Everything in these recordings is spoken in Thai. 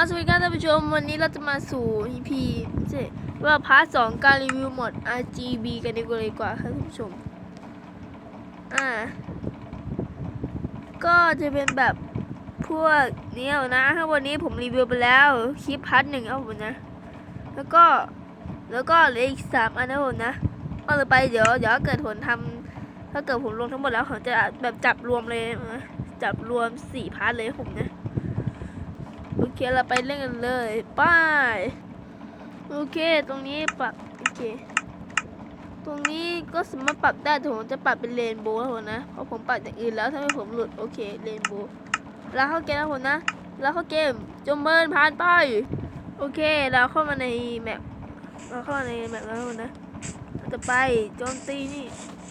อะสวัสดีครับท่านผู้ชมวันนี้เราจะมาสู่ EP ไม่ใช่ว่าพาร์ทสองการรีวิวหมด RGB กันดีกว่าเลยกว่าครับท่านผู้ชม อ่า ก็จะเป็นแบบพวกเนี้ยนะครับวันนี้ผมรีวิวไปแล้วคลิปพาร์ทหนึ่งครับผมนะ แล้วก็แล้วก็เหลืออีกสามอันนะผมนะก็เลยไปเดี๋ยวเดี๋ยวเกิดผมทำถ้าเกิดผมลงทั้งหมดแล้วผมจะแบบจับรวมเลยนะจับรวมสี่พาร์ทเลยผมนะ คเราไปเล่นกันเลยป้ายโอเคตรงนี้ปรับโอเค ตรงนี้ก็สามารถปรับได้แต่ผมจะปรับเป็นเรนโบว์ครับผมนะเพราะผมปรับอย่างอื่นแล้วทำให้ผมหลุดโอเคเรนโบว์แล้วเข้าเกมนะผมนะ แล้วเข้าเกมจมเมินผ่านไปโอเคเราเข้ามาในแมปเราเข้ามาในแมปแล้วนะผมนะเราจะไปโจมตีนี่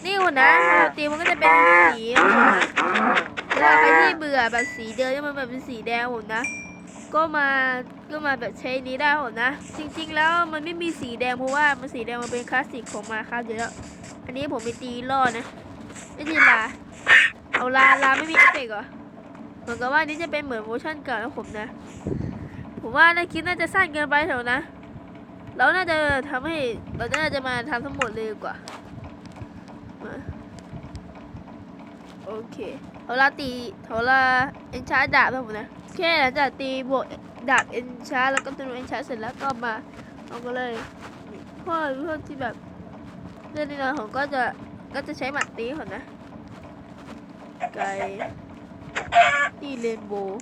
นี่คนนะโจมตีมันก็จะเป็นสีครับผมนะเวลาใครที่เบื่อแบบสีเดิมมันแบบเป็นสีแดงผมนะ ก็มาก็มาแบบใช้นี้ได้ผมนะ จริง ๆ แล้วมันไม่มีสีแดงเพราะว่ามันสีแดงมันเป็นคลาสสิกของมาครับอยู่แล้ว อันนี้ผมไปตีล่อนะไม่ใช่ลาเอาลาลาไม่มีเอฟเฟกต์เหรอเหมือนกับว่านี่จะเป็นเหมือนเวอร์ชันเก่าของผมนะ ผมว่าในคลิปน่าจะสั้นเกินไปเถอะนะเราน่าจะทำให้เราน่าจะมาทำทั้งหมดเลยดีกว่า โอเค เอาลาตีเอาลาเอ็นชาร์ดาบให้ผมนะแค่หลังจากตีบวกดาบเอ็นชาร์แล้วก็ตัวเอ็นชาร์เสร็จแล้วก็มาเอาก็เลยเพราะเพื่อที่แบบเรื่องนี้นะผมก็จะก็จะใช้หมัดตีเขานะไกนี่เรนโบว์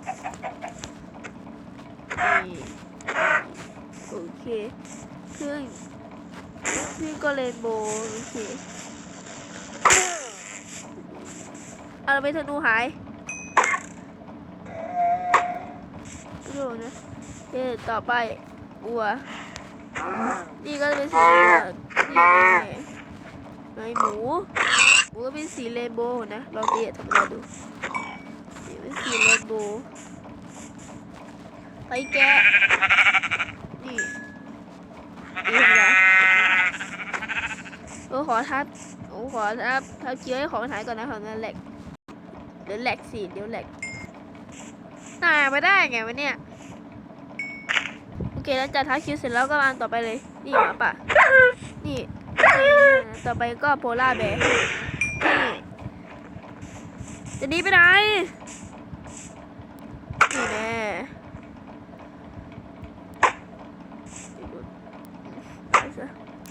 นี่โอเคเครื่องพี่ก็เรนโบว์โอเค เอาเราไปธนูหายดูนะโอเคต่อไปบัวนี่ก็จะเป็นสีเหลืองนี่ไงหมูหมูก็เป็นสีเรนโบว์นะลองตีทำเราดูนี่เป็นสีเรนโบว์ไปแกะนี่นี่ทำไงโอ้ขอทับโอ้ขอทับทับเคี้ยวให้ของหายก่อนนะของนั่นแหลก เดี๋ยวแหลกสิเดี๋ยวแหลกนายมาได้ไงวะเนี่ย โอเคแล้วจัดท้าคิวเสร็จแล้วก็วางต่อไปเลย นี่หมาป่ะ นี่ต่อไปก็โพล่าแบร์นี่จะหนีไปไหน นี่แน่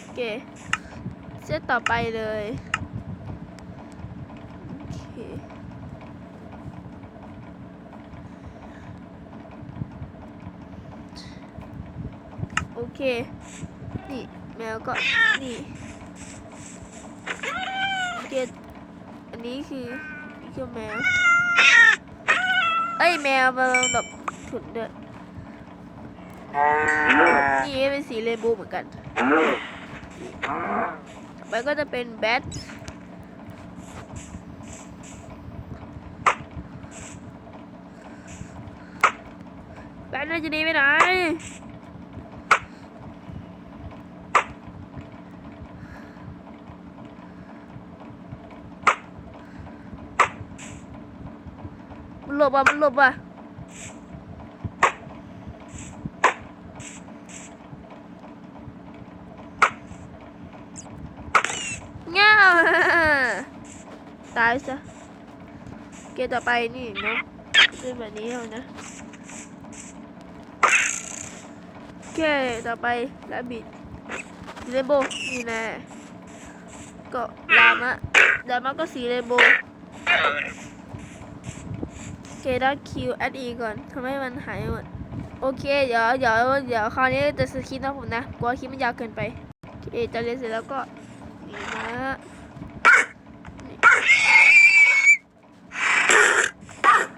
โอเคเซตต่อไปเลยโอเค โอ เค นี่แมวก็ นี่โอเคอันนี้คือคือแมว เอ้ยแมวมาแบบถุนเด้อนี่เป็นสีเรนโบว์เหมือนกัน ต่อไปก็จะเป็นแบทแบทน่าจะหนีไปไหน หลบอะมันหลบอะเงี้ยตายซะ เกมต่อไปนี่เนาะเป็นแบบนี้เอานะโอเคต่อไปลาบิดเรนโบว์นี่แน่ก็ลามะลามะก็สีเรนโบว์ โอเคได้คิวแอดอีก่อนทำให้มันหายหมด โอเค เดี๋ยวเดี๋ยวเดี๋ยวคราวนี้จะสคริปต์นะผมนะกลัวคลิปมันยาวเกินไปโอเคจะเรียนเสร็จแล้วก็นี่นะ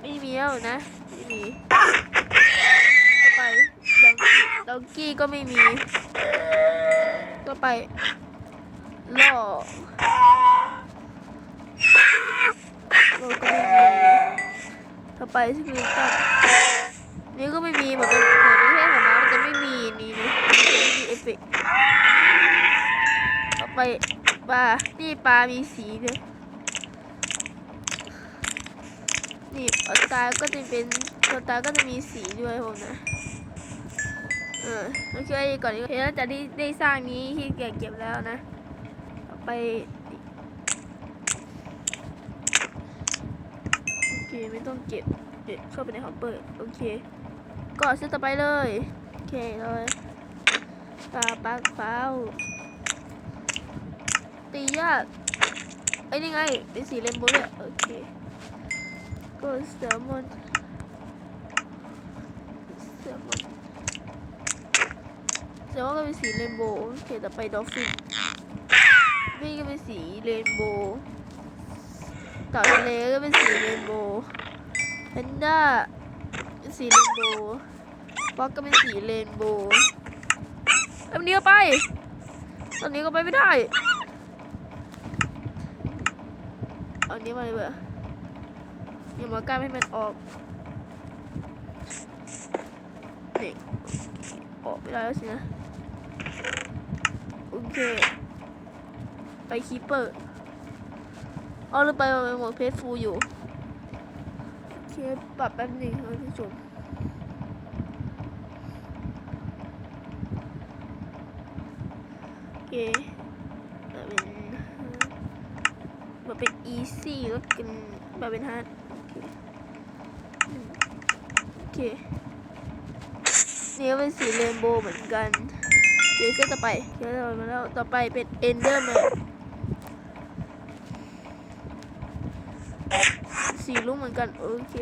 ไม่มีแล้วนะไม่มีต่อไปดองกี้ก็ไม่มีต่อไปล่อล่อก็ไม่มี ต่อไปที่คือตัดนี่ก็ไม่มีเหมือนเป็นเหมือนประเทศของน้ำมันจะไม่มีนี่นะไม่มีเอฟเฟกต์ต่อไปปลานี่ปลามีสีด้วยนี่อัตราก็จะเป็นตัวตาก็จะมีสีด้วยผมนะเออโอเคก่อนนี้เห็นแล้วจากที่ได้สร้างนี้ที่เก็บเก็บแล้วนะต่อไป โอ เคไม่ต้องเก็บเก็บเข้าไปในฮอปเปอร์โอเคก็เซตต่อไปเลยโอเคเลยปลาปักเป้าตียากเอ้นี่ไงเป็นสีเรนโบว์ด้วยโอเคก็แซลมอนแซลมอนแซลมอนก็เป็นสีเรนโบว์โอเคต่อไปดอฟฟินนี่ก็เป็นสีเรนโบว์ ต่าทะเลก็เป็นสีเรนโบว์แพนด้าเป็นสีเรนโบว์ฟอกก็เป็นสีเรนโบว์แล้วนี้ก็ไป ตอนนี้ก็ไปไม่ได้เอาอันนี้มาเลยเบออย่ามาใกล้ให้มันออกนี่ออกไม่ได้แล้วสินะ โอเค ไปคีเปอร์ เอาหรือไปไปหมดเพจฟูอยู่โอเคปรับแป๊บหนึงครับท่านผู้ชมโอเคแบบเป็นแบบเป็น easy แล้วกันแบบเป็น hard โอเคนี่ก็เป็นสีเรนโบว์เหมือนกันเดี๋ยวเซตต่อไปเดี๋ยวเรามาแล้วต่อไปเป็น enderman สีรุ้งเหมือนกัน โอเค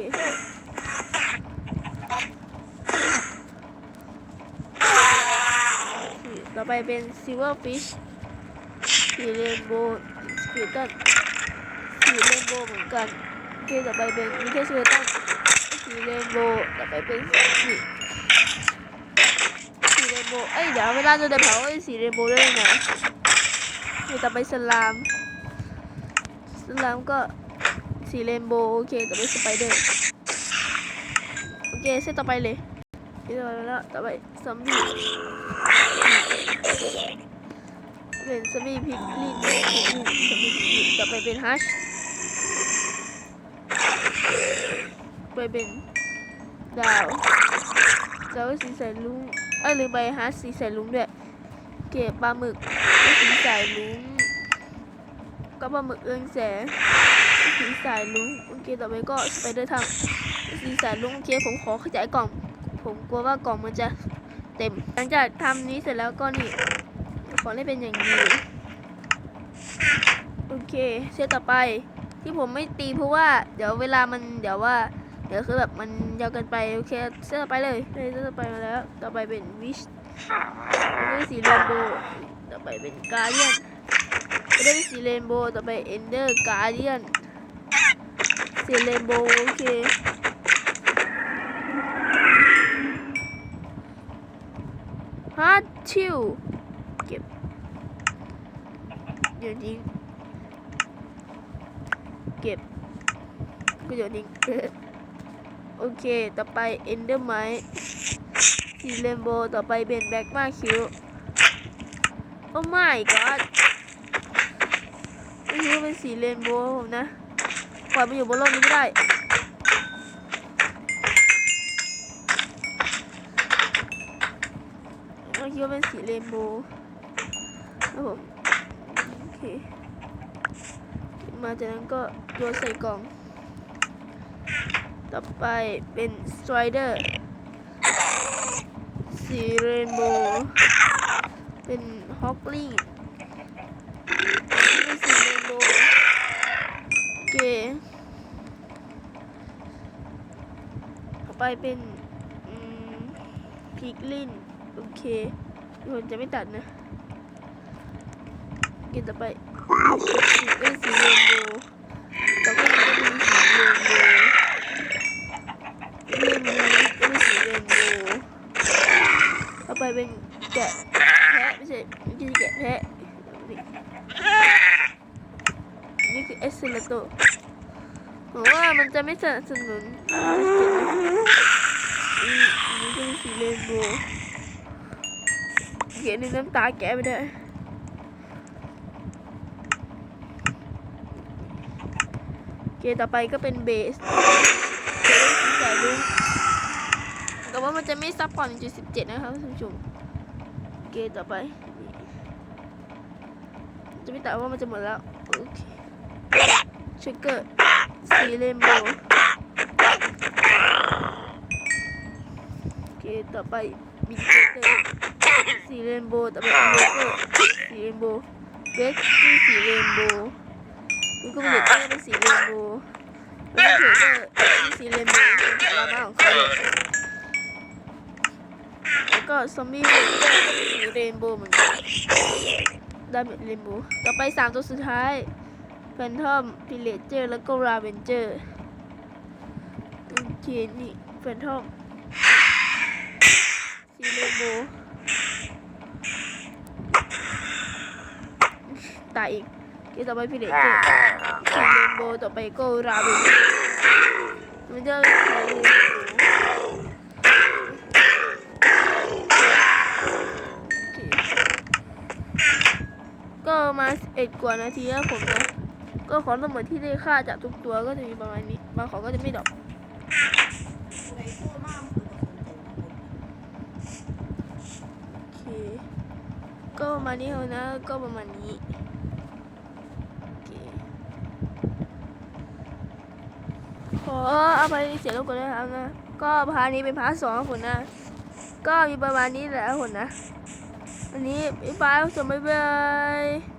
ต่อไปเป็น silverfish สีเรนโบว์สกิลตันสีเรนโบว์เหมือนกันโอเคต่อไปเป็นมิเทสเวตันสีเรนโบว์ต่อไปเป็นสีสีเรนโบว์เอ้ยเดี๋ยวเวลาจะเดินเผาไอ้สีเรนโบว์ด้วยนะต่อไปสลามสลามก็ สีเรนโบว์โอเคต่อไปสไปเดอร์โอเคเซตต่อไปเลยเซตต่อไปแล้วต่อไปซอมบี้เป็นสมีพิกลินพิกลินสมีพิกลินต่อไปเป็นฮัชไปเป็นดาวดาวสีใสลุงเอ้ยลืมไปฮัชสีใสลุงด้วยเก็บปลาหมึกสีใสลุงก็ปลาหมึกเรืองแสง สีสายลุงโอเคต่อไปก็สไปเดอร์ทางสีสายลุงโอเคผมขอขยายกล่อง ผมกลัวว่ากล่องมันจะเต็ม หลังจากทำนี้เสร็จแล้วก็นี่ขอให้เป็นอย่างดีโอเคเซตต่อไปที่ผมไม่ตีเพราะว่าเดี๋ยวเวลามันเดี๋ยวว่าเดี๋ยวคือแบบมันยาวเกินไปโอเคเซตต่อไปเลยเลยเซตต่อไปมาแล้ว ต่อไปเป็นวิชไม่สีเรนโบว์ต่อไปเป็นการเดียนได้เป็นสีเรนโบว์ต่อไปเอนเดอร์การเดียน สีเรนโบโอเคฮาร์ดชิลเก็บโยวนทิ้เก็บก็โยวนทิ้โอเค ต่อไปเอนเดอร์ไมสีเรนโบต่อไปเป็นแบ็กมาคิวโอ้ไม่ก็นี่คือเป็นสีเรนโบผมนะ ปล่อยมันอยู่บนโลกนี้ไม่ได้เมื่อกี้ว่าเป็นสีเรนโบว์ครับผมโอเคมาจากนั้นก็โยนใส่กล่อง ต่อไปเป็นสไตรเดอร์สีเรนโบว์เป็นฮอกลิงเป็นสีเรนโบว์โอ เคต่อไปเป็นพิกลินโอเคคนจะไม่ตัดนะเกินต่อไปเป็นสีเรนโบว์ต่อไปก็เป็นสีเรนโบว์เรนโบว์ก็เป็นสีเรนโบว์ต่อไปเป็นแกะแพะไม่ใช่ไม่ใช่แกะแพะนี่นี่คือเอสเซลโต ผมว่ามันจะไม่สนับสนุนอืมอันนี้ก็เป็นสีเรนโบว์เขียนในน้ำตาแกไม่ได้เคต่อไปก็เป็นเบสเบสสีสายลุงกับว่ามันจะไม่ซับพอร์ต1.17 นะครับท่านผู้ชมเคต่อไป จะไม่แต่ว่ามันจะหมดแล้ว โอเคชิกเกอร์ สีเรนโบว์โอเคต่อไปมีเจเตอร์สีเรนโบว์ต่อไปมีเบเกอร์สีเรนโบว์เบคคือสีเรนโบว์แล้วก็มีเบเกอร์เป็นสีเรนโบว์แล้วก็เทเตอร์เป็นสีเรนโบว์เป็นลาบ้าของเขาแล้วก็ซอมบี้เบเกอร์ก็เป็นสีเรนโบว์เหมือนกันได้เป็นเรนโบว์ต่อไปสามตัวสุดท้าย แฟนทอมพิเลเจอร์แล้วก็ราเวนเจอร์โอเคนี่แฟนทอมซีเรโบตายอีกเกต่อไปพิเลเจอร์ซีเรโบต่อไปก็ราเวนเจอร์มันจะซีเรนโบว์โอเคก็มา11กว่านาทีแล้วผมนะ ก็ของทั้งหมดที่ได้ค่าจากทุกตัวก็จะมีประมาณนี้ บางของก็จะไม่ดรอกไหนตัวมากมันคือโอเคก็ประมาณนี้เอานะ ก็ประมาณนี้โอเคขออภัยในเสียงรบกวนด้วยครับนะ ก็พานี้เป็นพาร์ทสองครับผมนะ ก็มีประมาณนี้แหละครับผมนะ อันนี้บ๊ายบายครับผมบ๊ายบาย